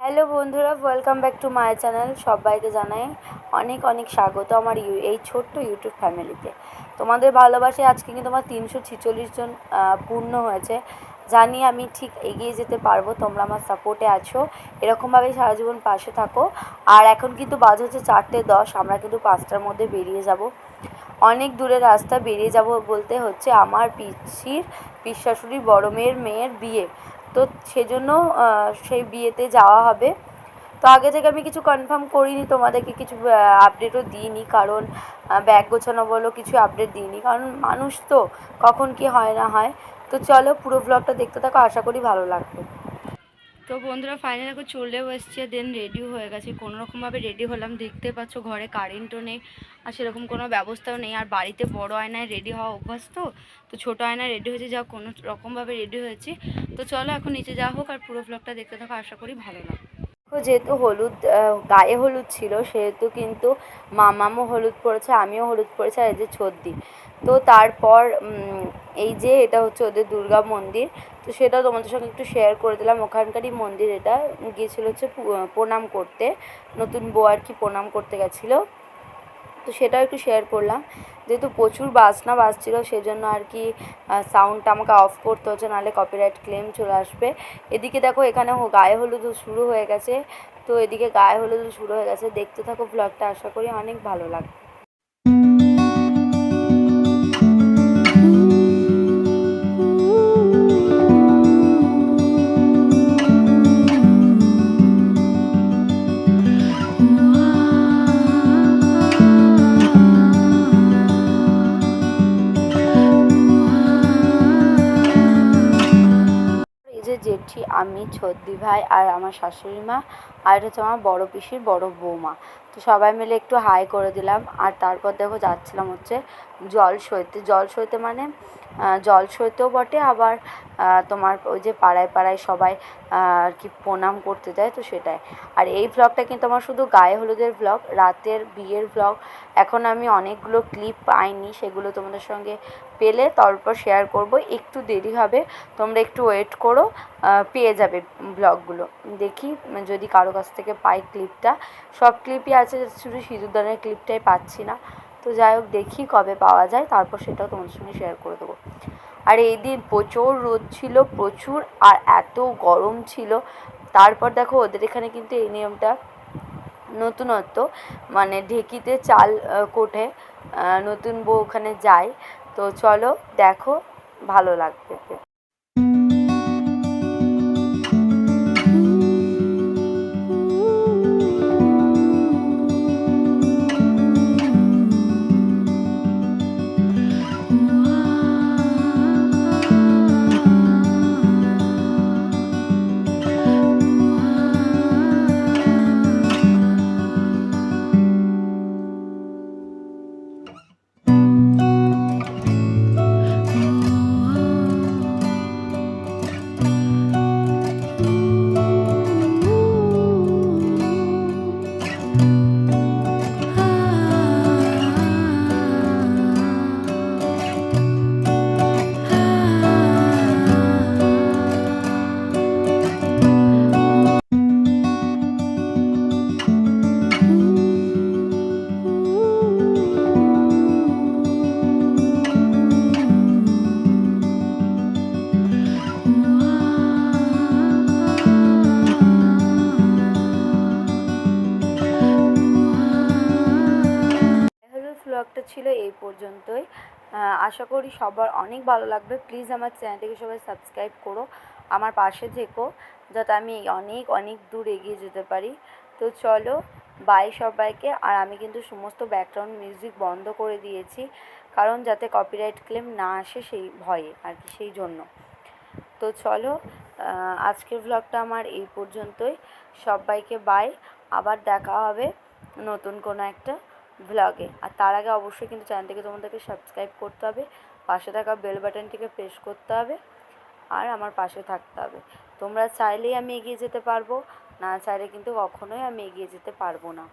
Hello বন্ধুরা welcome back to my channel সবাইকে জানাই অনেক অনেক স্বাগত আমার এই ছোট্ট ইউটিউব ফ্যামিলিতে তোমাদের ভালোবাসে আজকে কিন্তু আমার তিনশো ছিচল্লিশ জন পূর্ণ হয়েছে। জানি আমি ঠিক এগিয়ে যেতে পারব, তোমরা আমার সাপোর্টে আছো। এরকমভাবেই সারা জীবন পাশে থাকো। আর এখন কিন্তু বাজ হচ্ছে চারটে দশ, আমরা কিন্তু পাঁচটার মধ্যে বেরিয়ে যাব। অনেক দূরের রাস্তা বেরিয়ে যাব বলতে হচ্ছে আমার পিসির পিস শাশুড়ির বড় মেয়ের মেয়ের বিয়ে। তো সেজন্য সেই বিয়েতে যাওয়া হবে। তো আগে থেকে আমি কিছু কনফার্ম করিনি, তোমাদেরকে কিছু আপডেটও দিইনি, কারণ ব্যাগ গোছানো বলো, কিছু আপডেট দিইনি। কারণ মানুষ তো, কখন কি হয় না হয়। তো চলো পুরো ব্লগটা দেখতে থাকো, আশা করি ভালো লাগবে। তো বন্ধুরা ফাইনাল এখন চলেও এসছে দেন রেডি হয়ে গেছে। কোনো রকমভাবে রেডি হলাম, দেখতে পাচ্ছ ঘরে কারেন্টও নেই, আর সেরকম কোনো ব্যবস্থাও নেই। আর বাড়িতে বড় আয়নায় রেডি হওয়া অভ্যাস তো তো ছোটো আয়নায় রেডি হয়েছে, যা কোনো রকমভাবে রেডি হয়েছে। তো চলো এখন নিচে যাওয়া হোক, আর পুরো ব্লগটা দেখতে থাকো, আশা করি ভালো লাগবে। যেহেতু হলুদ গায়ে হলুদ ছিল, সেহেতু কিন্তু মামামও হলুদ পড়েছে আমিও হলুদ পড়েছে আর এই যে ছর্দি তো তারপর এই যে এটা হচ্ছে ওদের দুর্গা মন্দির, তো সেটা তোমাদের সঙ্গে একটু শেয়ার করে দিলাম। ওখানকারই মন্দির এটা গিয়েছিল হচ্ছে প্রণাম করতে, নতুন বউ আর কি প্রণাম করতে গেছিল। তো সেটাও একটু শেয়ার করলাম। যেহেতু প্রচুর বাজনা বাজছিল সেজন্য আর কি সাউন্ডটা আমাকে অফ করতে হচ্ছে, নাহলে কপিরাইট ক্লেম চলে আসবে। এদিকে দেখো, এখানে গায়ে হলুদ শুরু হয়ে গেছে। তো এদিকে গায়ে হলুদ শুরু হয়ে গেছে। দেখতে থাকো ব্লগটা আশা করি অনেক ভালো লাগবে। জেঠি আমি ছদ্দি ভাই আর আমার শাশুড়ি মা, আর হচ্ছে আমার বড় পিসির বড় বৌমা। তো সবাই মিলে একটু হাই করে দিলাম। আর তারপর দেখো যাচ্ছিলাম হচ্ছে জল সইতে। জল সইতে মানে জল সইতেও বটে, আবার তোমার ওই যে পাড়ায় পাড়ায় সবাই আর কি প্রণাম করতে যায় তো সেটাই। আর এই ব্লগটা কিন্তু আমার শুধু গায়ে হলুদের ব্লগ রাতের বিয়ের ব্লগ এখন আমি অনেকগুলো ক্লিপ পাইনি, সেগুলো তোমাদের সঙ্গে পেলে তারপর শেয়ার করব। একটু দেরি হবে, তোমরা একটু ওয়েট করো পেয়ে যাবে ব্লগগুলো দেখি যদি কারও কাছ থেকে পাই ক্লিপটা সব ক্লিপই আছে শুধু সিঁদুরদানের ক্লিপটাই পাচ্ছি না। তো যাই হোক, দেখি কবে পাওয়া যায়, তারপর সেটাও তোমাদের সঙ্গে শেয়ার করে দেবো। আর এই দিন প্রচুর রোদ ছিল, প্রচুর, আর এত গরম ছিল। তারপর দেখো, ওদের এখানে কিন্তু এই নিয়মটা নতুনত্ব মানে ঢেকিতে চাল কোঠে নতুন বউ ওখানে যায়। তো চলো, দেখো, ভালো লাগবে। ছিল এই পর্যন্তই। আশা করি সবার অনেক ভালো লাগবে। প্লিজ আমার চ্যানেলটিকে সবাই সাবস্ক্রাইব করো, আমার পাশে থেকো, যাতে আমি অনেক অনেক দূর এগিয়ে যেতে পারি। তো চলো বাই সবাইকে। আর আমি কিন্তু সমস্ত ব্যাকগ্রাউন্ড মিউজিক বন্ধ করে দিয়েছি, কারণ যাতে কপিরাইট ক্লেম না আসে সেই ভয়ে আর কি, সেই জন্য। তো চলো আজকের ব্লগটা আমার এই পর্যন্তই। সবাইকে বাই আবার দেখা হবে নতুন কোনো একটা ব্লগে আর তার আগে অবশ্যই কিন্তু চ্যানেলটিকে তোমাদেরকে সাবস্ক্রাইব করতে হবে। পাশে থাকা বেল বাটনটিকে প্রেস করতে হবে। আর আমার পাশে থাকতে হবে। তোমরা চাইলেই আমি এগিয়ে যেতে পারব, না চাইলে কিন্তু কখনোই আমি এগিয়ে যেতে পারব না।